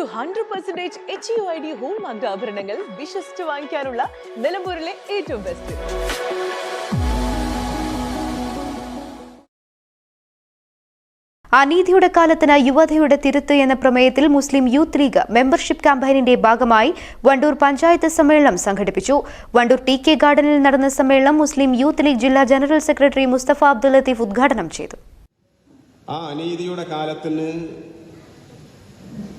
Two hundred percentage H U I D hallmark ആഭരണങ്ങൾ വിശ്വസിച്ച് വാങ്ങിക്കാനുള്ള നിലമ്പൂരിലെ ഏറ്റവും ബെസ്റ്റ് അനീതിയുടെ കാലത്തിന് യുവതയുടെ തിരുത്ത് എന്ന പ്രമേയത്തിൽ മുസ്ലിം യൂത്ത് ലീഗ് മെമ്പർഷിപ്പ് ക്യാമ്പയിനിന്റെ ഭാഗമായി വണ്ടൂർ പഞ്ചായത്ത് സമ്മേളനം സംഘടിപ്പിച്ചു. വണ്ടൂർ ടി കെ ഗാർഡനിൽ നടന്ന സമ്മേളനം മുസ്ലിം യൂത്ത് ലീഗ് ജില്ലാ ജനറൽ സെക്രട്ടറി മുസ്തഫ അബ്ദുൽ ലത്തീഫ് ഉദ്ഘാടനം ചെയ്തു. ആ അനീതിയുടെ കാലത്തിന്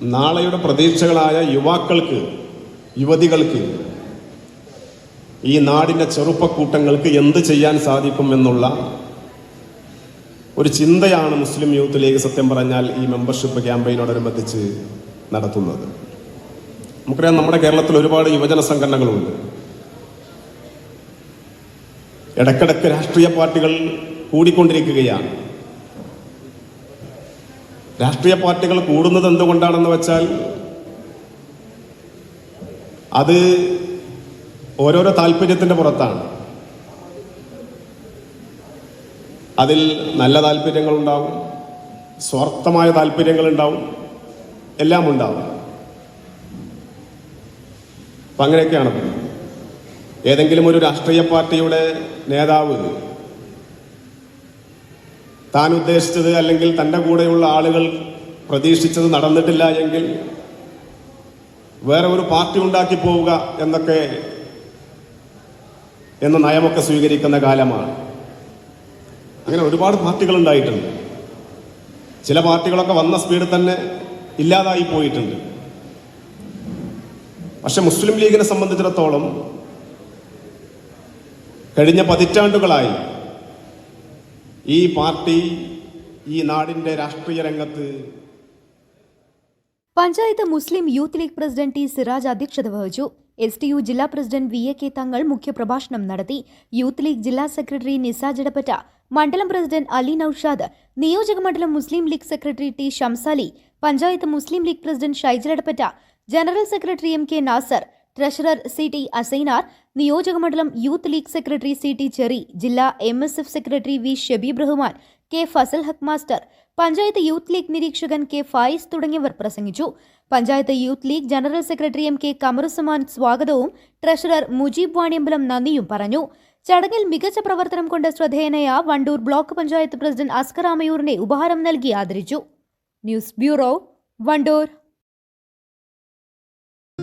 നാളെയുടെ പ്രതീക്ഷകളായ യുവാക്കൾക്ക് യുവതികൾക്ക് ഈ നാടിന്റെ ചെറുപ്പക്കൂട്ടങ്ങൾക്ക് എന്ത് ചെയ്യാൻ സാധിക്കും എന്നുള്ള ഒരു ചിന്തയാണ് മുസ്ലിം യൂത്ത് ലീഗ് സത്യം പറഞ്ഞാൽ ഈ മെമ്പർഷിപ്പ് ക്യാമ്പയിനോടനുബന്ധിച്ച് നടത്തുന്നത്. നമുക്കറിയാം നമ്മുടെ കേരളത്തിൽ ഒരുപാട് യുവജന സംഘടനകളുണ്ട്. ഇടക്കിടക്ക് രാഷ്ട്രീയ പാർട്ടികൾ കൂടിക്കൊണ്ടിരിക്കുകയാണ്. രാഷ്ട്രീയ പാർട്ടികൾ കൂടുന്നത് എന്തുകൊണ്ടാണെന്ന് വെച്ചാൽ അത് ഓരോരോ താല്പര്യത്തിന്റെ പുറത്താണ്. അതിൽ നല്ല താല്പര്യങ്ങൾ ഉണ്ടാവും സ്വാർത്ഥമായ താല്പര്യങ്ങൾ ഉണ്ടാവും എല്ലാം ഉണ്ടാവും അപ്പം അങ്ങനെയൊക്കെയാണ്. ഏതെങ്കിലും ഒരു രാഷ്ട്രീയ പാർട്ടിയുടെ നേതാവ് താൻ ഉദ്ദേശിച്ചത് അല്ലെങ്കിൽ തന്റെ കൂടെയുള്ള ആളുകൾ പ്രതീക്ഷിച്ചത് നടന്നിട്ടില്ല എങ്കിൽ വേറെ ഒരു പാർട്ടി ഉണ്ടാക്കി പോവുക എന്നൊക്കെ എന്ന നയമൊക്കെ സ്വീകരിക്കുന്ന കാലമാണ്. അങ്ങനെ ഒരുപാട് പാർട്ടികൾ ഉണ്ടായിട്ടുണ്ട്. ചില പാർട്ടികളൊക്കെ വന്ന സ്പീഡിൽ തന്നെ ഇല്ലാതായി പോയിട്ടുണ്ട്. പക്ഷെ മുസ്ലിം ലീഗിനെ സംബന്ധിച്ചിടത്തോളം കഴിഞ്ഞ പതിറ്റാണ്ടുകളായി ഈ പാർട്ടി ഈ നാടിന്റെ രാഷ്ട്രീയ രംഗത്ത് panchayat Muslim youth league president T Siraj അധ്യക്ഷത വഹിച്ചു. എസ് ടി യു ജില്ലാ president V A K Thangal മുഖ്യപ്രഭാഷണം നടത്തി. യൂത്ത് ലീഗ് ജില്ലാ സെക്രട്ടറി നിസാജ് ഇടപ്പറ്റ മണ്ഡലം പ്രസിഡന്റ് അലി നൌഷാദ് നിയോജക മണ്ഡലം Muslim league secretary T Shamsali panchayat Muslim league president Shaijal general secretary M K Nasar treasurer C T Asainar നിയോജകമണ്ഡലം youth league secretary C T Cherry ജില്ലാ M S F secretary V Shabeeb Rahman K Fazal Haq master panchayat youth league നിരീക്ഷകൻ K Faiz തുടങ്ങിയവർ പ്രസംഗിച്ചു. Panchayat youth league general secretary M K Kamaruzaman സ്വാഗതവും treasurer Mujeeb Vaniyambalam നന്ദിയും പറഞ്ഞു. ചടങ്ങിൽ മികച്ച പ്രവർത്തനം കൊണ്ട് ശ്രദ്ധേയനായ വണ്ടൂർ ബ്ലോക്ക് പഞ്ചായത്ത് പ്രസിഡന്റ് അസ്കർ ആമയൂറിനെ ഉപഹാരം നൽകി ആദരിച്ചു. News bureau Wandoor.